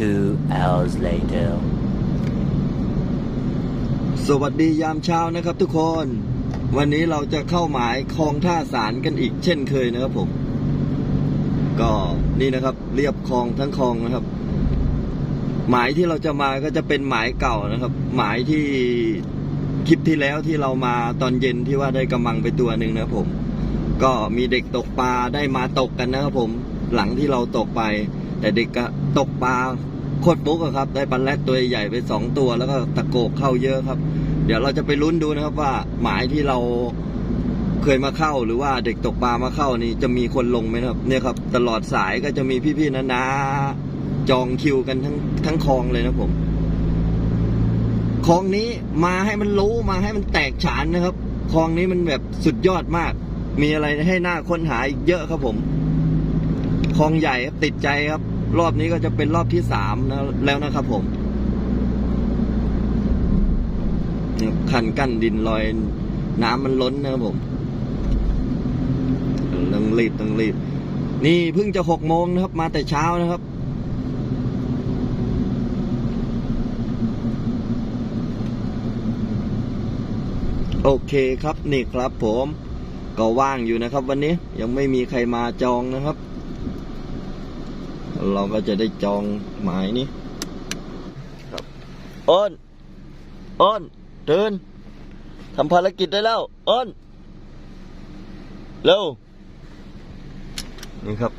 Two hours later. สวัสดียามเช้านะครับทุกคน วันนี้เราจะเข้าหมายคลองท่าสารกันอีกเช่นเคยนะครับผม ก็นี่นะครับ เรียบคลองทั้งคลองนะครับ หมายที่เราจะมาก็จะเป็นหมายเก่านะครับ หมายที่คลิปที่แล้วที่เรามาตอนเย็นที่ว่าได้กำมังไปตัวหนึ่งนะครับผม ก็มีเด็กตกปลาได้มาตกกันนะครับผมหลังที่เราตกไป แต่เด็กก็ตกปลา โคตรปุ๊กครับ ได้ปลาแรดตัวใหญ่ไปสองตัว แล้วก็ตะโกกเข้าเยอะครับ เดี๋ยวเราจะไปลุ้นดูนะครับว่าหมายที่เราเคยมาเข้าหรือว่าเด็กตกปลามาเข้านี่จะมีคนลงไหมครับ เนี่ยครับ ตลอดสายก็จะมีพี่ๆนะนะจองคิวกันทั้งทั้งคลองเลยนะผมคลองนี้มาให้มันรู้มาให้มันแตกฉานนะครับคลองนี้มันแบบสุดยอดมาก มีอะไรให้หน้าค้นหาอีกเยอะครับผมคลองใหญ่ครับติดใจครับ รอบนี้ก็จะเป็นรอบที่สามแล้วนะครับผมคันกั้นดินลอยน้ำมันล้นนะครับผมต้องรีบต้องรีบ นี่เพิ่งจะหกโมงนะครับ มาแต่เช้านะครับโอเคครับนี่ครับผม ก็ว่างอยู่นะครับ วันนี้ยังไม่มีใครมาจองนะครับ เราก็จะได้จองหมายนี้ครับอ้นอ้นตื่นทำภารกิจได้แล้วอ้นเร็วนี่ครับ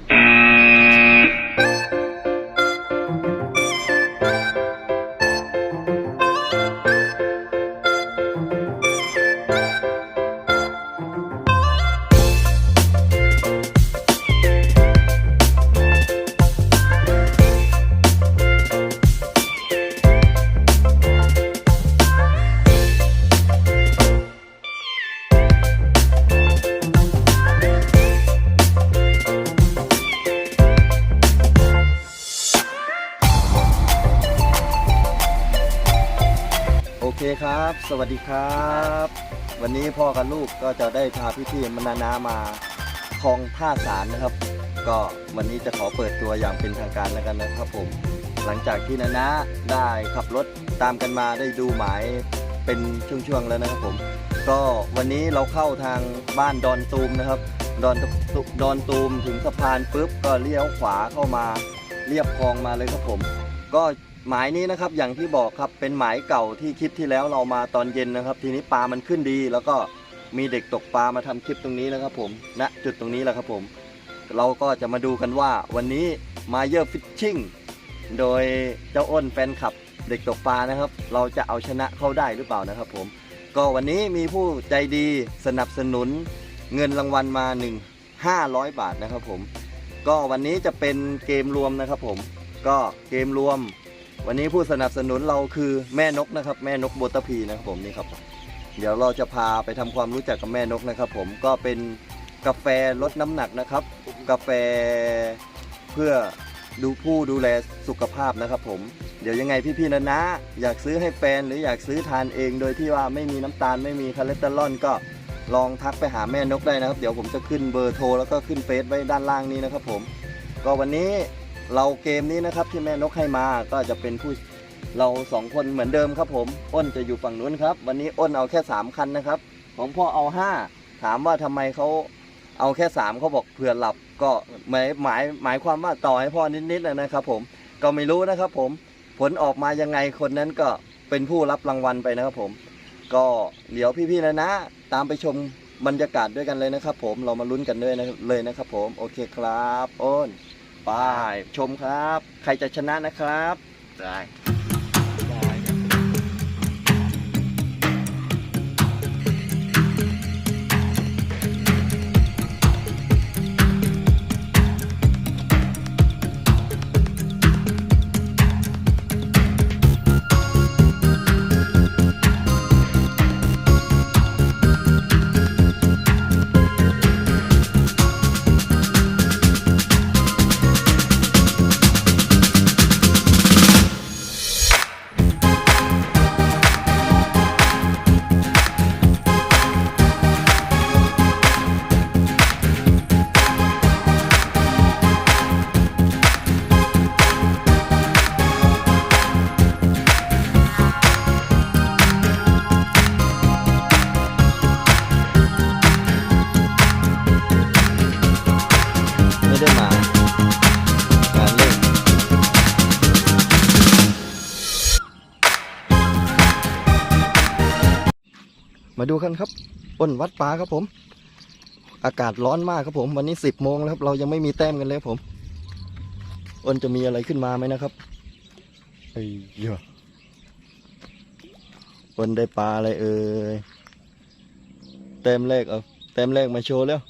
ครับ สวัสดีครับ วันนี้พ่อกับลูกก็จะได้พาพี่ๆมนานามาคลองท่าสารนะครับ ก็วันนี้จะขอเปิดตัวอย่างเป็นทางการแล้วกันนะครับผม หลังจากที่นานาได้ขับรถตามกันมาได้ดูหมายเป็นช่วงๆแล้วนะครับผม ก็วันนี้เราเข้าทางบ้านดอนตูมนะครับ ดอนดอนตูมถึงสะพานปุ๊บก็เลี้ยวขวาเข้ามาเรียบคลองมาเลยครับผม ก็ หมายนี้นะครับอย่างที่บอกครับเป็นหมายเก่าที่คลิปที่แล้วเรามาตอนเย็นนะครับ ทีนี้ปลามันขึ้นดี แล้วก็มีเด็กตกปลามาทำคลิปตรงนี้นะครับผมณจุดตรงนี้แหละครับผม เราก็จะมาดูกันว่าวันนี้มาเยอร์ฟิชชิ่งโดยเจ้าอ้นแฟนคลับเด็กตกปลานะครับ เราจะเอาชนะเข้าได้หรือเปล่านะครับผม ก็วันนี้มีผู้ใจดีสนับสนุนเงินรางวัลมา1 500 บาทนะครับผม ก็วันนี้จะเป็นเกมรวมนะครับผม ก็เกมรวม วันนี้ผู้สนับสนุนเราคือแม่นกนะครับ แม่นกโบตพีนะครับผมนี่ครับ เดี๋ยวเราจะพาไปทำความรู้จักกับแม่นกนะครับ ผมก็เป็นกาแฟลดน้ำหนักนะครับ กาแฟเพื่อดูผู้ดูแลสุขภาพนะครับผมเดี๋ยวยังไงพี่ๆนะนะ อยากซื้อให้แฟนหรืออยากซื้อทานเองโดยที่ว่าไม่มีน้ำตาลไม่มีคอเลสเตอรอลก็ลองทักไปหาแม่นกได้นะครับ เดี๋ยวผมจะขึ้นเบอร์โทรแล้วก็ขึ้นเฟซไว้ด้านล่างนี้นะครับผม ก็วันนี้ เราเกมนี้นะครับที่แม่นกให้มาก็จะเป็นผู้เราสองคนเหมือนเดิมครับผมอ้นจะอยู่ฝั่งนู้นครับ วันนี้อ้นเอาแค่3คันนะครับของพ่อเอา 5 ถามว่าทำไมเขาเอาแค่3เขาบอกเผื่อหลับก็หมายหมายหมายความว่าต่อให้พ่อนิดๆนะครับ ผมก็ไม่รู้นะครับ ผมผลออกมายังไงคนนั้นก็เป็นผู้รับรางวัลไปนะครับผม ก็เดี๋ยวพี่ๆนะนะ ตามไปชมบรรยากาศด้วยกันเลยนะครับ ผมเรามาลุ้นกันด้วยนะเลยนะครับ ผมโอเคครับอ้น ไปชมครับ ใครจะชนะนะครับ ได้ ดูกันครับอ้นวัดปลาครับผม อากาศร้อนมากครับผม วันนี้สิบโมงแล้วครับ เรายังไม่มีแต้มกันเลยครับผมอ้นจะมีอะไรขึ้นมาไหมนะครับเอ้ยเยอะอ้นได้ปลาอะไรเอ่ยแต้มแรกเอาแต้มแรกมาโชว์แล้ว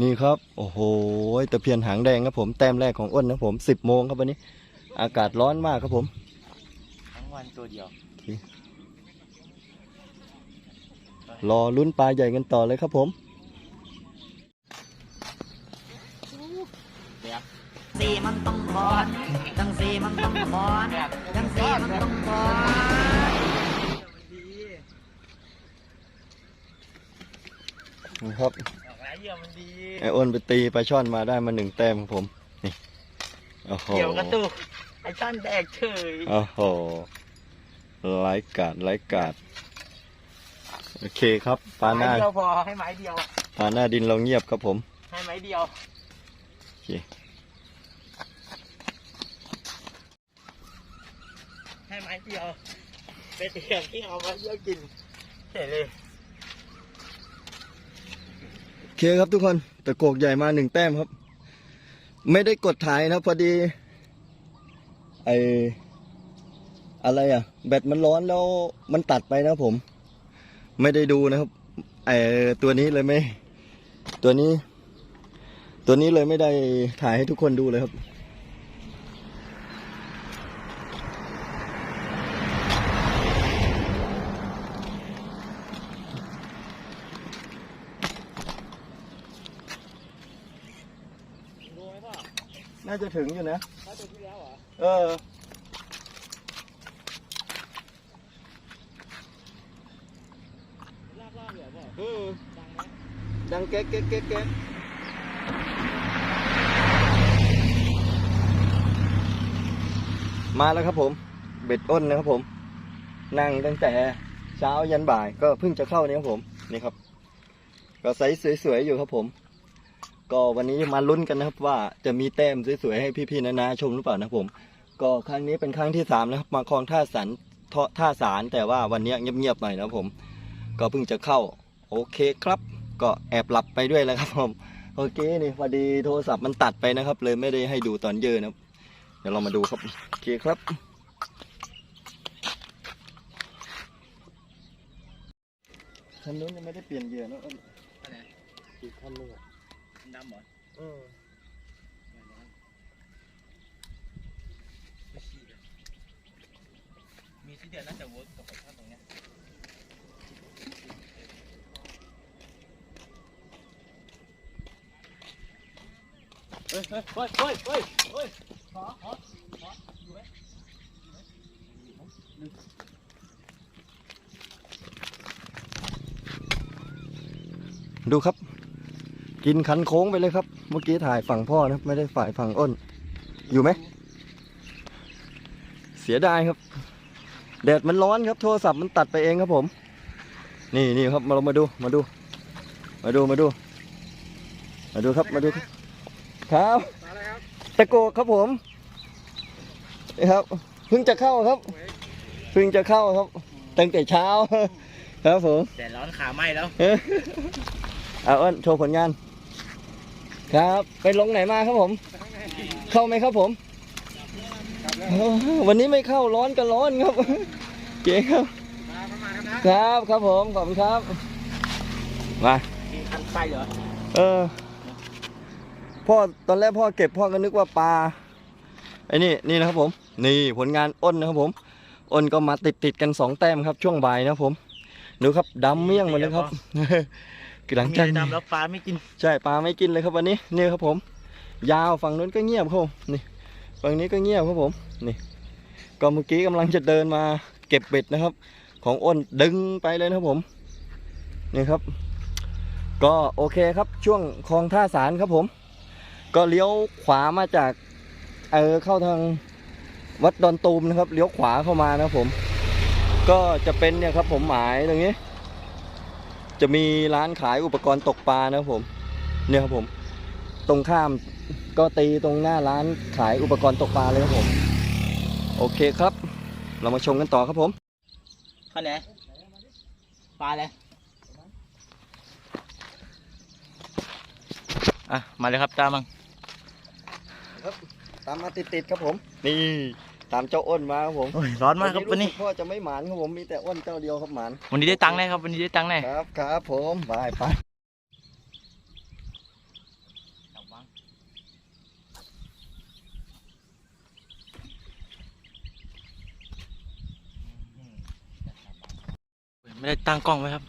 นี่ครับ โอ้โหตะเพียนหางแดงครับผมแต้มแรกของอ้นนะครับผมสิบโมงครับวันนี้ อากาศร้อนมากครับผมทั้งวันตัวเดียว รอลุ้นปลาใหญ่กันต่อเลยครับผมสีมันต้องบอลจังสีมันต้องบอลจังสีมันต้องบอลนี่ครับออกแล้วเหยื่อมันดีไอ้อ้นไปตีปลาช่อนมาได้มาหนึ่งแต้มครับผมนี่โอ้โหเกี่ยวกระตุกไอ้ช่อนแดกเฉยโอ้โหไร้กาดไร้กาด โอเคครับปลาหไม้น้าเดียวพอให้ไม้เดียวปลาหน้าดินเราเงียบครับผม ให้ไม้เดียวโอเคให้ไม้เดียวไปเตรียมที่เอามาเยอะกินเห็นเลยโอเคครับทุกคนตะโกกใหญ่มาหนึ่งแต้มครับ ไม่ได้กดถ่ายนะพอดี ไออะไรอะแบตมันร้อนแล้วมันตัดไปนะครับผม ไม่ได้ดูนะครับไอตัวนี้เลยไม่ ตัวนี้ ตัวนี้เลยไม่ได้ถ่ายให้ทุกคนดูเลยครับรู้ไหมพ่อน่าจะถึงอยู่นะว่าตัวที่แล้วเหรอเออ ลากลากเหลือพ่อ อืม ดังไหม ดังแก๊กแก๊กแก๊กแก๊กมาแล้วครับผมเบ็ดอ้นนะครับผม นั่งตั้งแต่เช้ายันบ่ายก็เพิ่งจะเข้านี่ครับผมนี่ครับ ก็ไซส์สวยๆอยู่ครับผม ก็วันนี้มาลุ้นกันนะครับ ว่าจะมีแต้มสวยๆให้พี่ๆนานาชมหรือเปล่านะครับผม ก็ครั้งนี้เป็นครั้งที่สามนะครับ มาคลองท่าสันท่อท่าสารแต่ว่าวันนี้เงียบๆหน่อยนะครับผม ก็เพิ่งจะเข้า โอเคครับ ก็แอบหลับไปด้วยแล้วครับผมโอเคนี่พอดีโทรศัพท์มันตัดไปนะครับ เลยไม่ได้ให้ดูตอนเยอะนะครับ เดี๋ยวเรามาดูครับโอเคครับ คันนู้นยังไม่ได้เปลี่ยนเหยื่อนะอ้นอันไหนอีกคันนึงอะดำเหรอเออไม่ชี้เลยมีที่เดียวน่าจะเวิร์กกับไอ้ช่อนตรงเนี้ย ฮ้ยเฮ้ยเฮ้ยเฮ้ยเฮ้ยขอขอขออยู่ไหมดูครับ กินคันโค้งไปเลยครับ เมื่อกี้ถ่ายฝั่งพ่อนะไม่ได้ฝ่ายฝั่งอ้น อยู่ไหม เสียดายครับ แดดมันร้อนครับ โทรศัพท์มันตัดไปเองครับผม นี่นี่ครับมาเรามาดูมาดู มาดูมาดู มาดูครับมาดูครับ ครับมาเลยครับตะโกกครับผมนี่ครับเพิ่งจะเข้าครับเพิ่งจะเข้าครับ ตั้งแต่เช้า ครับผมแต่ร้อนขาไหมแล้วเอ้ยเอาอ้นโชว์ผลงาน ครับ ไปลงไหนมาครับผม เข้าไหมครับผมโอ้วันนี้ไม่เข้าร้อนก็ร้อนครับเก๋ครับ ครับครับผมขอบคุณครับ มามีคันไฟเหรอเออ พ่อตอนแรกพ่อเก็บพ่อก็นึกว่าปลาไอ้นี่นี่นะครับผม นี่ผลงานอ้นนะครับผมอ้นก็มาติดติดๆกันสองแต้มครับ ช่วงบ่ายนะครับผมดูครับดำเมี่ยงหมดเลยครับหลังมีจากดำแล้วปลาไม่กินใช่ปลาไม่กินเลยครับวันนี้นี่ครับผม ยาวฝั่งนู้นก็เงียบครับผมนี่ฝั่งนี้ก็เงียบครับผมนี่ก็เมื่อกี้กำลังจะเดินมาเก็บเบ็ดนะครับ ของอ้นดึงไปเลยนะครับผมนี่ครับ ก็โอเคครับช่วงคลองท่าสารครับผม ก็เลี้ยวขวามาจากเออเข้าทางวัดดอนตูมนะครับ เลี้ยวขวาเข้ามานะผม ก็จะเป็นเนี่ยครับผมหมายตรงนี้ จะมีร้านขายอุปกรณ์ตกปลานะครับผม เนี่ยครับผม ตรงข้ามก็ตีตรงหน้าร้านขายอุปกรณ์ตกปลาเลยครับผม โอเคครับ เรามาชมกันต่อครับผมข้าไหนปลาเลยอะ มาเลยครับตามมัง ครับตามมาติดๆครับผม นี่ตามเจ้าอ้นมาครับผมโอ้ยร้อนมากครับวันนี้สึพ่อจะไม่หมานครับผมมีแต่อ้นเจ้าเดียวครับหมานวันนี้ได้ตังค์แน่ครับวันนี้ได้ตังค์แน่ครับครับผมไปไปไม่ได้ตั้งกล้องไว้ครับ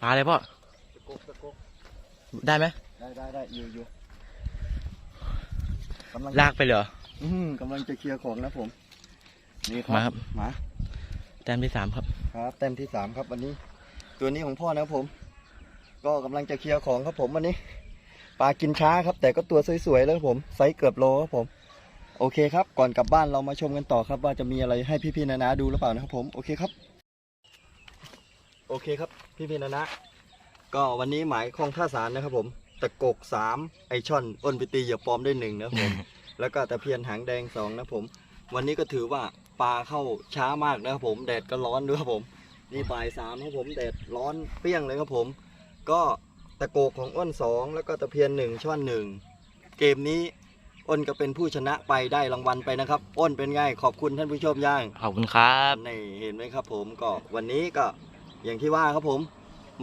ปลาอะไรพ่อตะกกตะกก ได้ไหมได้ได้ได้อยู่อยู่กำลังลากไปเหรออืมกำลังจะเคลียร์ของนะผม นี่คมารัครับ บมาแต้มที่สามครับ ครับแต้มที่สามครับวันนี้ ตัวนี้ของพ่อนะครับผม ก็กำลังจะเคลียร์ของครับผมวันนี้ปลากินช้าครับ แต่ก็ตัวสวยๆแล้วครับผมไซส์เกือบโลครับผม โอเคครับ ก่อนกลับบ้านเรามาชมกันต่อครับ ว่าจะมีอะไรให้พี่ๆนานาดูหรือเปล่านะครับผมโอเคครับ โอเคครับ พี่ๆนานา ก็วันนี้หมายคลองท่าสารนะครับผมตะกกสามไอช่อนอ้นไปตีเหยื่อปลอมได้หนึ่งนะครับผม แล้วก็ตะเพียนหางแดงสองนะครับผม วันนี้ก็ถือว่าปลาเข้าช้ามากนะครับผมแดดก็ร้อนด้วยครับผม นี่บ่ายสามครับผมแดดร้อนเปรี้ยงเลยครับผม ก็ตะโกกของอ้นสองแล้วก็ตะเพียนหนึ่งช่อนหนึ่งเกมนี้อ้นก็เป็นผู้ชนะไปได้รางวัลไปนะครับ อ้นเป็นไงขอบคุณท่านผู้ชมย่างขอบคุณครับนี่เห็นไหมครับผมก็วันนี้ก็อย่างที่ว่าครับผม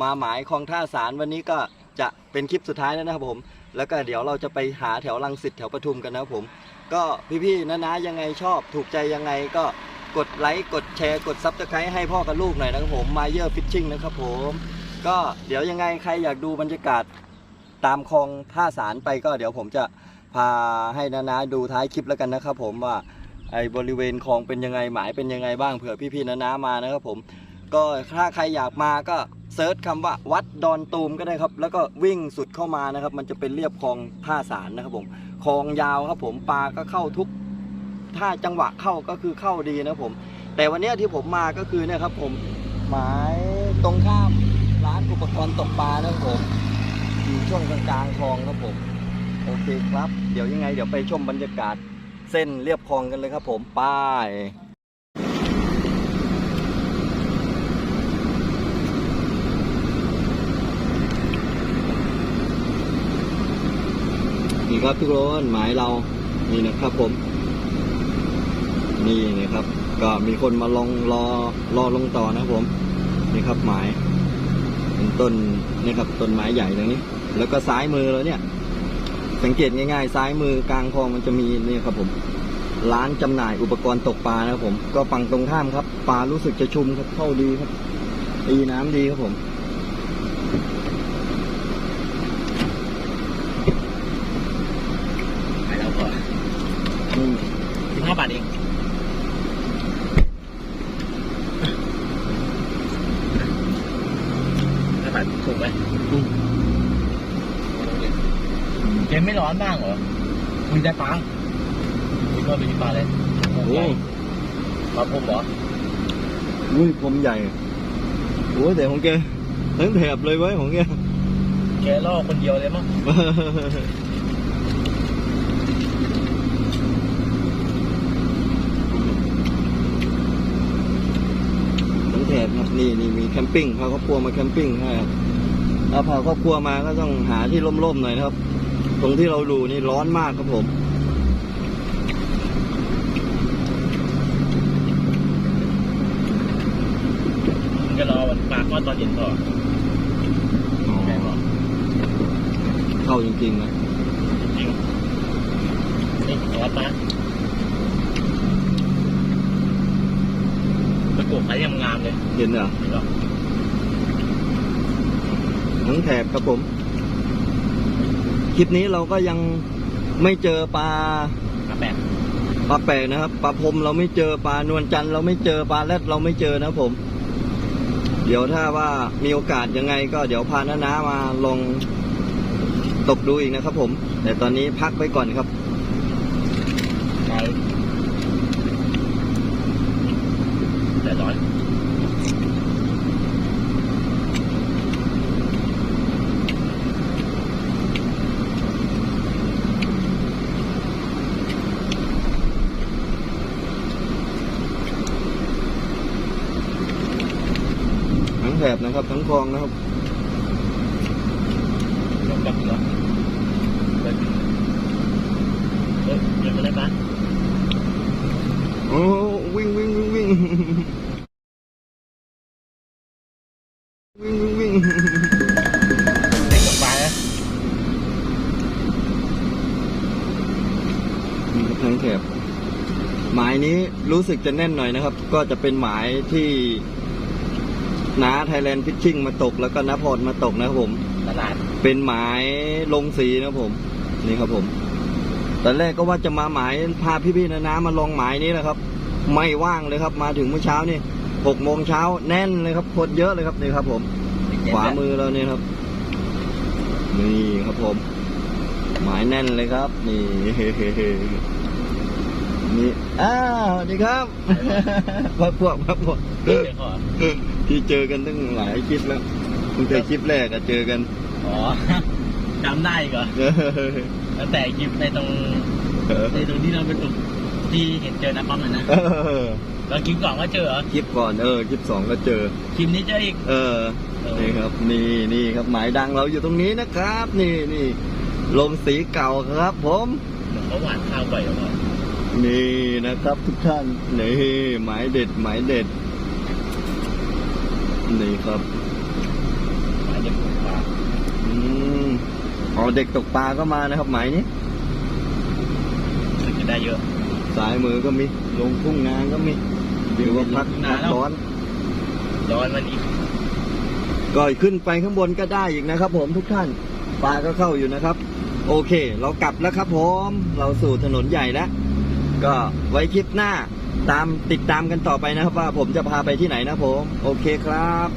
มาหมายคลองท่าสารวันนี้ก็จะเป็นคลิปสุดท้ายแล้วนะครับผม แล้วก็เดี๋ยวเราจะไปหาแถวลังสิตแถวปทุมกันนะครับผม ก็พี่ๆนะนะยังไงชอบถูกใจยังไงก็กดไลค์กดแชร์กดซับสไครต์ให้พ่อกับลูกหน่อยนะครับผมมาเยอร์ฟิชชิ่งนะครับผม ก็เดี๋ยวยังไงใครอยากดูบรรยากาศตามคลองท่าสารไปก็เดี๋ยวผมจะพาให้นะนะดูท้ายคลิปแล้วกันนะครับผมว่าไอ้บริเวณคลองเป็นยังไงหมายเป็นยังไงบ้างเผื่อพี่ๆนะนะมานะครับผม ก็ถ้าใครอยากมาก็ ซิร์ชคำว่าวัดดอนตูมก็ได้ครับ แล้วก็วิ่งสุดเข้ามานะครับ มันจะเป็นเรียบคลองท่าสารนะครับผมคลองยาวครับผมปลาก็เข้าทุกถ้าจังหวะเข้าก็คือเข้าดีนะครับผม แต่วันนี้ที่ผมมาก็คือเนี่ยครับผมหมายตรงข้ามร้านอุปกรณ์ตกปลานะครับผมอยู่ช่วงกลางๆคลองครับผมโอเคครับ เดี๋ยวยังไงเดี๋ยวไปชมบรรยากาศเส้นเรียบคลองกันเลยครับผม ไปาย นี่ ครับทุกคนหมายเรานี่นะครับผม นี่นะครับ ก็มีคนมาลองรอรอลงต่อนะครับผม นี่ครับหมายเป็นต้นนี่ครับต้นไม้ใหญ่ตรงนี้ แล้วก็ซ้ายมือเราเนี่ย สังเกตง่าย ๆ ซ้ายมือกลางคลองมันจะมีนี่ครับผม ร้านจำหน่ายอุปกรณ์ตกปลานะครับผม ก็ฝั่งตรงข้ามครับปลารู้สึกจะชุมครับเข้าดีครับตีน้ำดีครับผม ไปแล้วก่อน อืม สิบห้าบาทเองห้าบาทถูกไหมเก มไม่ร้อนบ้างเหรอคุณได้ปลาคุณก็ไปที่ปลาเลยโอ้โหปลาพมเหรออุ้ยผมใหญ่โอ้ยแต่ของแกทั้งแถบเลยเว้ยของแกแกล่อคนเดียวเลยมั้งทั้งแถบครับนี่นี่มีแคมปิ้งพาครอบครัวมาแคมปิ้งให้ครับถ้าพาครอบครัวมาก็ต้องหาที่ร่มๆหน่อยนะครับ ตรงที่เราดูนี่ร้อนมากครับผมมึงจะรอวันปลาก็ตอนเย็นต่อแกบอกเข้าจริงๆนะจริงนี่ร้อนปะตะกุกใครยังงามเลย เห็นเหรอเห็นหรอทั้งแถบครับผม คลิปนี้เราก็ยังไม่เจอปลาปลาแปดปลาแปลกนะครับปลาพรมเราไม่เจอปลานวลจันทร์เราไม่เจอปลาแรดเราไม่เจอนะครับผม เดี๋ยวถ้าว่ามีโอกาสยังไง ก็เดี๋ยวพาน้านามาลองตกดูอีกนะครับผม แต่ตอนนี้พักไปก่อนครับ ไปแต่ร้อน นะครับ ทั้งคลองนะครับลงกับเหรอเฮ้ยเฮ้ยเดี๋ยวมาได้ปะโอ้วิ่งวิ่งวิ่งวิ่งวิ่งวิ่งวิ่งเล่นกับปลานะนี่ครับทั้งแถบหมายนี้รู้สึกจะแน่นหน่อยนะครับ ก็จะเป็นหมายที่ น้าไทยแลนด์ฟิชชิ่งมาตกแล้วก็น้าพรมาตกนะครับผม ตลาดเป็นหมายลงสีนะครับผม นี่ครับผมตอนแรกก็ว่าจะมาหมายพาพี่ๆนะนะมาลองหมายนี้แหละครับ ไม่ว่างเลยครับ มาถึงเมื่อเช้านี่หกโมงเช้าแน่นเลยครับคนเยอะเลยครับนี่ครับ ผม ขวามือเราเนี่ยครับ นี่ครับผม หมายแน่นเลยครับ นี่ นี่อ้าวสวัสดีครับพักพวกพักพวกเดี๋ยวขอที่เจอกันตั้งหลายคลิปแล้วตั้งแต่คลิปแรกอะเจอกัน อ๋อจำได้อีกเหรอตั้งแต่คลิปในตรงในตรงที่เราเป็นตรงที่เห็นเจอนะป้อมนะนะแล้วคลิปก่อนก็เจอเหรอคลิปก่อนเออคลิปสองก็เจอคลิปนี้เจออีกเออนี่ครับนี่นี่ครับหมายดังเราอยู่ตรงนี้นะครับ นี่นี่ลงสีเก่าครับ ผมเหมือนเขาหวานข้าวไปหรือเปล่า นี่นะครับทุกท่านนี่หมายเด็ดหมายเด็ด นี่ครับหมายจะปลูกปลาอืมอ๋อเด็กตกปลาก็มานะครับ หมายนี้ถึงจะได้เยอะ สายมือก็มี ลงทุ่งนาก็มีเดี๋ยวว่าพักลงทุ่งนาพักแล้วร้อน ร้อนมันอีกก็ขึ้นไปข้างบนก็ได้อีกนะครับ ผมทุกท่านปลาก็เข้าอยู่นะครับ โอเค เรากลับแล้วครับผม เราสู่ถนนใหญ่แล้ว ก็ไว้คลิปหน้าตามติดตามกันต่อไปนะครับว่าผมจะพาไปที่ไหนนะผม โอเคครับ